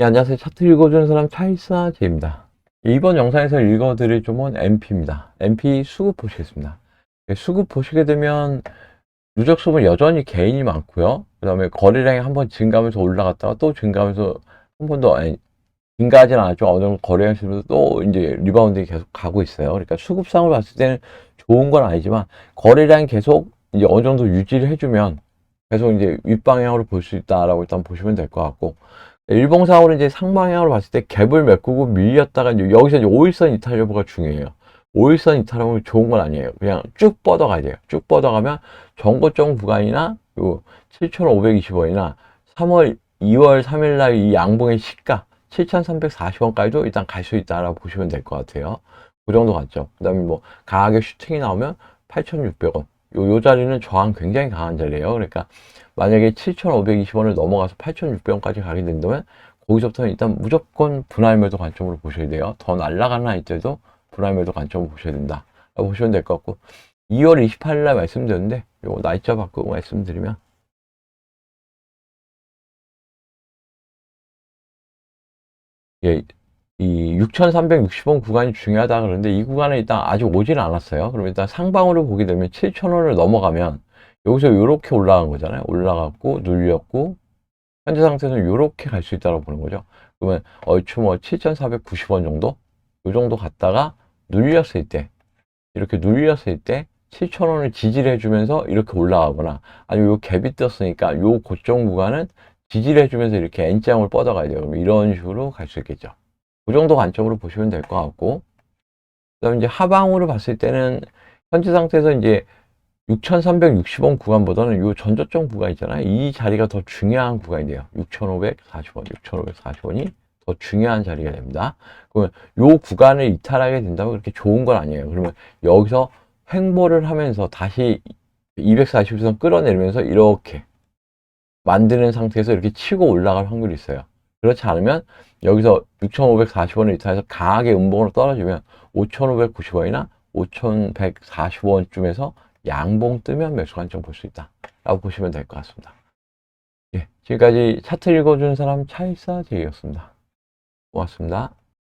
예, 안녕하세요. 차트 읽어주는 사람 차이사 제입니다. 이번 영상에서 읽어드릴 종목은 MP입니다. MP 수급 보시겠습니다. 예, 수급 보시게 되면 누적 수급은 여전히 개인이 많고요. 그 다음에 거래량이 한번 증가하면서 올라갔다가 또 증가하면서 한 번 더, 증가하진 않았죠. 어느 정도 거래량 수준도 또 이제 리바운딩이 계속 가고 있어요. 그러니까 수급상을 봤을 때는 좋은 건 아니지만 거래량이 계속 이제 어느 정도 유지를 해주면 계속 이제 윗방향으로 볼 수 있다라고 일단 보시면 될 것 같고 일봉상으로 이제 상방향으로 봤을 때 갭을 메꾸고 밀렸다가 이제 여기서 이제 5일선 이탈 여부가 중요해요. 5일선 이탈하면 좋은 건 아니에요. 그냥 쭉 뻗어가야 돼요. 쭉 뻗어가면 정고점 구간이나 요 7,520원이나 3월 2월 3일 날 이 양봉의 시가 7,340원까지도 일단 갈 수 있다라고 보시면 될 것 같아요. 그 정도 같죠. 그 다음에 뭐 강하게 슈팅이 나오면 8,600원. 요, 요 자리는 저항 굉장히 강한 자리예요. 그러니까 만약에 7,520원을 넘어가서 8,600원까지 가게 된다면 거기서부터는 일단 무조건 분할 매도 관점으로 보셔야 돼요. 더 날아가는 아이들도 분할 매도 관점으로 보셔야 된다. 보시면 될 것 같고 2월 28일 날 말씀드렸는데 요거 날짜 바꾸고 말씀드리면 예, 이 6,360원 구간이 중요하다 그러는데 이 구간은 일단 아직 오지는 않았어요. 그럼 일단 상방으로 보게 되면 7,000원을 넘어가면 여기서 이렇게 올라간 거잖아요. 올라갔고 눌렸고 현재 상태에서는 이렇게 갈 수 있다고 보는 거죠. 그러면 얼추 뭐 7,490원 정도 이 정도 갔다가 눌렸을 때 이렇게 눌렸을 때 7,000원을 지지를 해주면서 이렇게 올라가거나 아니면 요 갭이 떴으니까 요 고점 구간은 지지를 해주면서 이렇게 N장을 뻗어가야 돼요. 그럼 이런 식으로 갈 수 있겠죠. 그 정도 관점으로 보시면 될 것 같고 그 다음에 이제 하방으로 봤을 때는 현재 상태에서 이제 6,360원 구간보다는 요 전저점 구간 있잖아요. 이 자리가 더 중요한 구간이 돼요. 6,540원, 6,540원이 더 중요한 자리가 됩니다. 그러면 요 구간을 이탈하게 된다면 그렇게 좋은 건 아니에요. 그러면 여기서 횡보를 하면서 다시 240선 끌어내리면서 이렇게 만드는 상태에서 이렇게 치고 올라갈 확률이 있어요. 그렇지 않으면 여기서 6,540원을 이탈해서 강하게 음봉으로 떨어지면 5,590원이나 5,140원쯤에서 양봉 뜨면 매수 관점 볼 수 있다. 라고 보시면 될 것 같습니다. 예, 지금까지 차트 읽어준 사람 차이사 제이였습니다. 고맙습니다.